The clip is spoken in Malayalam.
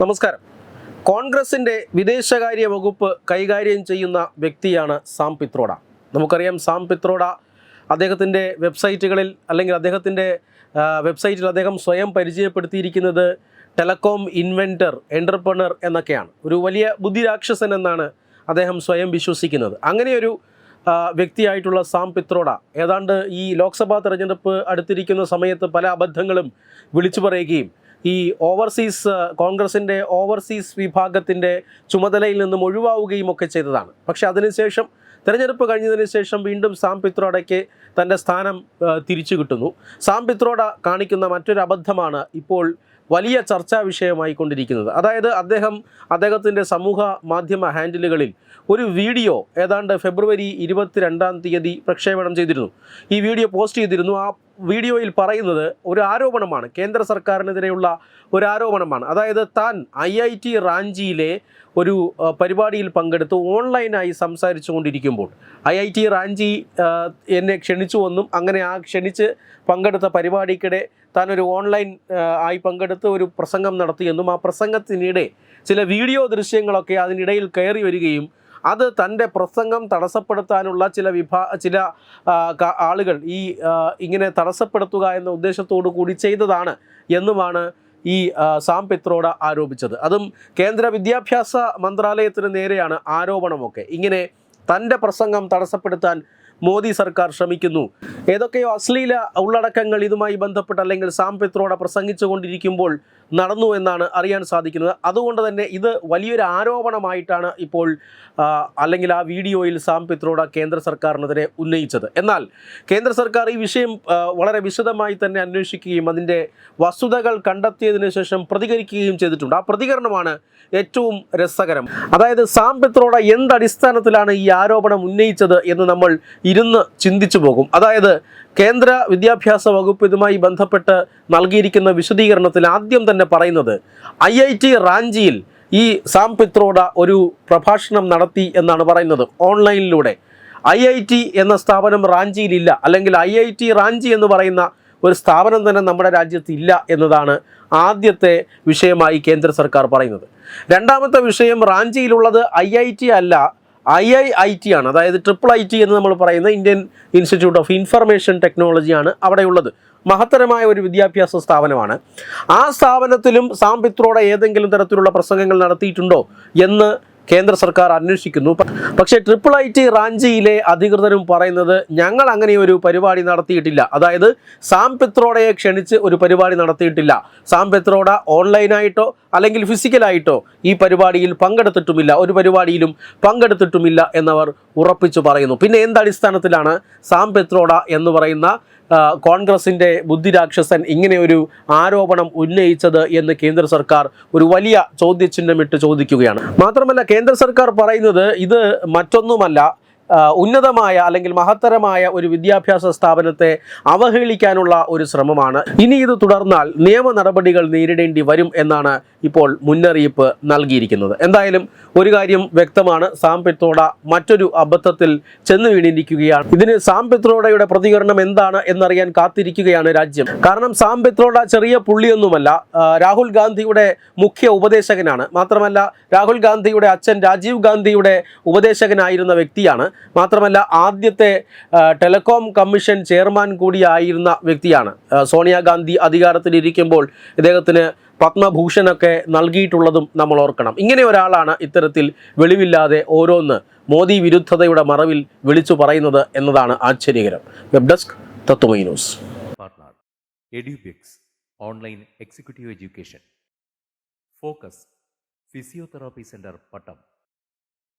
നമസ്കാരം. കോൺഗ്രസിന്റെ വിദേശകാര്യ വകുപ്പ് കൈകാര്യം ചെയ്യുന്ന വ്യക്തിയാണ് സാം പിത്രോഡ. നമുക്കറിയാം സാം പിത്രോഡ അദ്ദേഹത്തിന്റെ വെബ്സൈറ്റുകളിൽ അല്ലെങ്കിൽ അദ്ദേഹത്തിന്റെ വെബ്സൈറ്റിൽ അദ്ദേഹം സ്വയം പരിചയപ്പെടുത്തിയിരിക്കുന്നത് ടെലകോം ഇൻവെന്റർ എന്റർപ്രണർ എന്നൊക്കെയാണ്. ഒരു വലിയ ബുദ്ധിരാക്ഷസൻ എന്നാണ് അദ്ദേഹം സ്വയം വിശ്വസിക്കുന്നത്. അങ്ങനെയൊരു വ്യക്തിയായിട്ടുള്ള സാം പിത്രോഡ ഏതാണ്ട് ഈ ലോക്സഭാ തെരഞ്ഞെടുപ്പ് അടുത്തിരിക്കുന്ന സമയത്ത് പല അബദ്ധങ്ങളും വിളിച്ചു പറയുകയും ഈ ഓവർസീസ് കോൺഗ്രസിന്റെ ഓവർസീസ് വിഭാഗത്തിന്റെ ചുമതലയിൽ നിന്നും ഒഴിവാവുകയും ഒക്കെ ചെയ്തതാണ്. പക്ഷേ അതിനുശേഷം തെരഞ്ഞെടുപ്പ് കഴിഞ്ഞതിന് ശേഷം വീണ്ടും സാം പിത്രോഡയ്ക്ക് തന്റെ സ്ഥാനം തിരിച്ചു കിട്ടുന്നു. സാം പിത്രോഡ കാണിക്കുന്ന മറ്റൊരു അബദ്ധമാണ് ഇപ്പോൾ വലിയ ചർച്ചാ വിഷയമായിക്കൊണ്ടിരിക്കുന്നത്. അതായത് അദ്ദേഹം അദ്ദേഹത്തിന്റെ സമൂഹ മാധ്യമ ഹാൻഡിലുകളിൽ ഒരു വീഡിയോ ഏതാണ്ട് ഫെബ്രുവരി ഇരുപത്തിരണ്ടാം തീയതി പ്രക്ഷേപണം ചെയ്തിരുന്നു. ഈ വീഡിയോ പോസ്റ്റ് ചെയ്തിരുന്നു. ആ വീഡിയോയിൽ പറയുന്നത് ഒരു ആരോപണമാണ്. കേന്ദ്ര സർക്കാരിനെതിരെയുള്ള ഒരു ആരോപണമാണ്. അതായത് താൻ ഐ ഐ ടി റാഞ്ചിയിലെ ഒരു പരിപാടിയിൽ പങ്കെടുത്ത് ഓൺലൈനായി സംസാരിച്ചു കൊണ്ടിരിക്കുമ്പോൾ ഐ ഐ ടി റാഞ്ചി എന്നെ ക്ഷണിച്ചുവെന്നും അങ്ങനെ ആ ക്ഷണിച്ച് പങ്കെടുത്ത പരിപാടിക്കിടെ താൻ ഒരു ഓൺലൈൻ ആയി പങ്കെടുത്ത് ഒരു പ്രസംഗം നടത്തിയെന്നും ആ പ്രസംഗത്തിനിടെ ചില വീഡിയോ ദൃശ്യങ്ങളൊക്കെ അതിനിടയിൽ കയറി വരികയും അത് തന്റെ പ്രസംഗം തടസ്സപ്പെടുത്താനുള്ള ചില വിഭാ ചില ആളുകൾ ഈ ഇങ്ങനെ തടസ്സപ്പെടുത്തുക എന്ന ഉദ്ദേശത്തോടു കൂടി ചെയ്തതാണ് എന്നുമാണ് ഈ സാം പിത്രോഡ ആരോപിച്ചത്. അതും കേന്ദ്ര വിദ്യാഭ്യാസ മന്ത്രാലയത്തിന് നേരെയാണ് ആരോപണമൊക്കെ. ഇങ്ങനെ തന്റെ പ്രസംഗം തടസ്സപ്പെടുത്താൻ മോദി സർക്കാർ ശ്രമിക്കുന്നു. ഏതൊക്കെയോ അശ്ലീല ഉള്ളടക്കങ്ങൾ ഇതുമായി ബന്ധപ്പെട്ട് അല്ലെങ്കിൽ സാം പ്രസംഗിച്ചുകൊണ്ടിരിക്കുമ്പോൾ പ്രസംഗിച്ചു നടന്നു എന്നാണ് അറിയാൻ സാധിക്കുന്നത്. അതുകൊണ്ട് തന്നെ ഇത് വലിയൊരു ആരോപണമായിട്ടാണ് ഇപ്പോൾ അല്ലെങ്കിൽ ആ വീഡിയോയിൽ സാം പിത്രോഡ കേന്ദ്ര സർക്കാരിനെതിരെ ഉന്നയിച്ചത്. എന്നാൽ കേന്ദ്ര സർക്കാർ ഈ വിഷയം വളരെ വിശദമായി തന്നെ അന്വേഷിക്കുകയും അതിന്റെ വസ്തുതകൾ കണ്ടെത്തിയതിനു ശേഷം പ്രതികരിക്കുകയും ചെയ്തിട്ടുണ്ട്. ആ പ്രതികരണമാണ് ഏറ്റവും രസകരം. അതായത് സാം പിത്രോഡ എന്തടിസ്ഥാനത്തിലാണ് ഈ ആരോപണം ഉന്നയിച്ചത് എന്ന് നമ്മൾ ഇരുന്ന് ചിന്തിച്ചു പോകും. അതായത് കേന്ദ്ര വിദ്യാഭ്യാസ വകുപ്പ് ഇതുമായി ബന്ധപ്പെട്ട് നൽകിയിരിക്കുന്ന വിശദീകരണത്തിൽ ആദ്യം തന്നെ പറയുന്നത് ഐ ഐ ടി റാഞ്ചിയിൽ ഈ സാം പിത്രോഡ ഒരു പ്രഭാഷണം നടത്തി എന്നാണ് പറയുന്നത് ഓൺലൈനിലൂടെ. ഐ ഐ ടി എന്ന സ്ഥാപനം റാഞ്ചിയിലില്ല. അല്ലെങ്കിൽ ഐ ഐ ടി റാഞ്ചി എന്ന് പറയുന്ന ഒരു സ്ഥാപനം തന്നെ നമ്മുടെ രാജ്യത്ത് ഇല്ല എന്നതാണ് ആദ്യത്തെ വിഷയമായി കേന്ദ്ര സർക്കാർ പറയുന്നത്. രണ്ടാമത്തെ വിഷയം റാഞ്ചിയിലുള്ളത് ഐ ഐ ടി അല്ല. ഐ ഐ ഐ ടി ആണ്. അതായത് ട്രിപ്പിൾ ഐ ടി എന്ന് നമ്മൾ പറയുന്ന ഇന്ത്യൻ ഇൻസ്റ്റിറ്റ്യൂട്ട് ഓഫ് ഇൻഫർമേഷൻ ടെക്നോളജിയാണ് അവിടെയുള്ളത്. മഹത്തരമായ ഒരു വിദ്യാഭ്യാസ സ്ഥാപനമാണ്. ആ സ്ഥാപനത്തിലും സാം പിത്രോടെ ഏതെങ്കിലും തരത്തിലുള്ള പ്രസംഗങ്ങൾ നടത്തിയിട്ടുണ്ടോ എന്ന് കേന്ദ്ര സർക്കാർ അന്വേഷിക്കുന്നു. പക്ഷേ ട്രിപ്പിൾ ഐ ടി റാഞ്ചിയിലെ അധികൃതരും പറയുന്നത് ഞങ്ങൾ അങ്ങനെ ഒരു പരിപാടി നടത്തിയിട്ടില്ല. അതായത് സാം പെത്രോഡയെ ക്ഷണിച്ച് ഒരു പരിപാടി നടത്തിയിട്ടില്ല. സാം പെത്രോഡ ഓൺലൈനായിട്ടോ അല്ലെങ്കിൽ ഫിസിക്കലായിട്ടോ ഈ പരിപാടിയിൽ പങ്കെടുത്തിട്ടുമില്ല. ഒരു പരിപാടിയിലും പങ്കെടുത്തിട്ടുമില്ല എന്നവർ ഉറപ്പിച്ചു പറയുന്നു. പിന്നെ എന്തടിസ്ഥാനത്തിലാണ് സാം പെത്രോഡ എന്ന് പറയുന്ന കോൺഗ്രസിന്റെ ബുദ്ധിരാക്ഷസൻ ഇങ്ങനെ ഒരു ആരോപണം ഉന്നയിച്ചത് എന്ന് കേന്ദ്ര സർക്കാർ ഒരു വലിയ ചോദ്യചിഹ്നമിട്ട് ചോദിക്കുകയാണ്. മാത്രമല്ല കേന്ദ്ര സർക്കാർ പറയുന്നത് ഇത് മറ്റൊന്നുമല്ല. ഉന്നതമായ അല്ലെങ്കിൽ മഹത്തരമായ ഒരു വിദ്യാഭ്യാസ സ്ഥാപനത്തെ അവഹേളിക്കാനുള്ള ഒരു ശ്രമമാണ്. ഇനി ഇത് തുടർന്നാൽ നിയമ നടപടികൾ നേരിടേണ്ടി വരും എന്നാണ് ഇപ്പോൾ മുന്നറിയിപ്പ് നൽകിയിരിക്കുന്നത്. എന്തായാലും ഒരു കാര്യം വ്യക്തമാണ്. സാം പിത്രോഡ മറ്റൊരു അബദ്ധത്തിൽ ചെന്ന് വീണിരിക്കുകയാണ്. ഇതിന് സാം പിത്രോഡയുടെ പ്രതികരണം എന്താണ് എന്നറിയാൻ കാത്തിരിക്കുകയാണ് രാജ്യം. കാരണം സാം പിത്രോഡ ചെറിയ പുള്ളിയൊന്നുമല്ല. രാഹുൽ ഗാന്ധിയുടെ മുഖ്യ ഉപദേശകനാണ്. മാത്രമല്ല രാഹുൽ ഗാന്ധിയുടെ അച്ഛൻ രാജീവ് ഗാന്ധിയുടെ ഉപദേശകനായിരുന്ന വ്യക്തിയാണ്. മാത്രമല്ല ആദ്യത്തെ ടെലികോം കമ്മീഷൻ ചെയർമാൻ കൂടിയായിരുന്ന വ്യക്തിയാണ്. സോണിയാഗാന്ധി അധികാരത്തിലിരിക്കുമ്പോൾ ഇദ്ദേഹത്തിന് പത്മഭൂഷണൊക്കെ നൽകിയിട്ടുള്ളതും നമ്മൾ ഓർക്കണം. ഇങ്ങനെ ഒരാളാണ് ഇത്തരത്തിൽ വെളിവില്ലാതെ ഓരോന്ന് മോദി വിരുദ്ധതയുടെ മറവിൽ വിളിച്ചു പറയുന്നത് എന്നതാണ് ആശ്ചര്യകരം. Web desk Tatwamayi news. Online executive education. Focus physiotherapy center Pattom.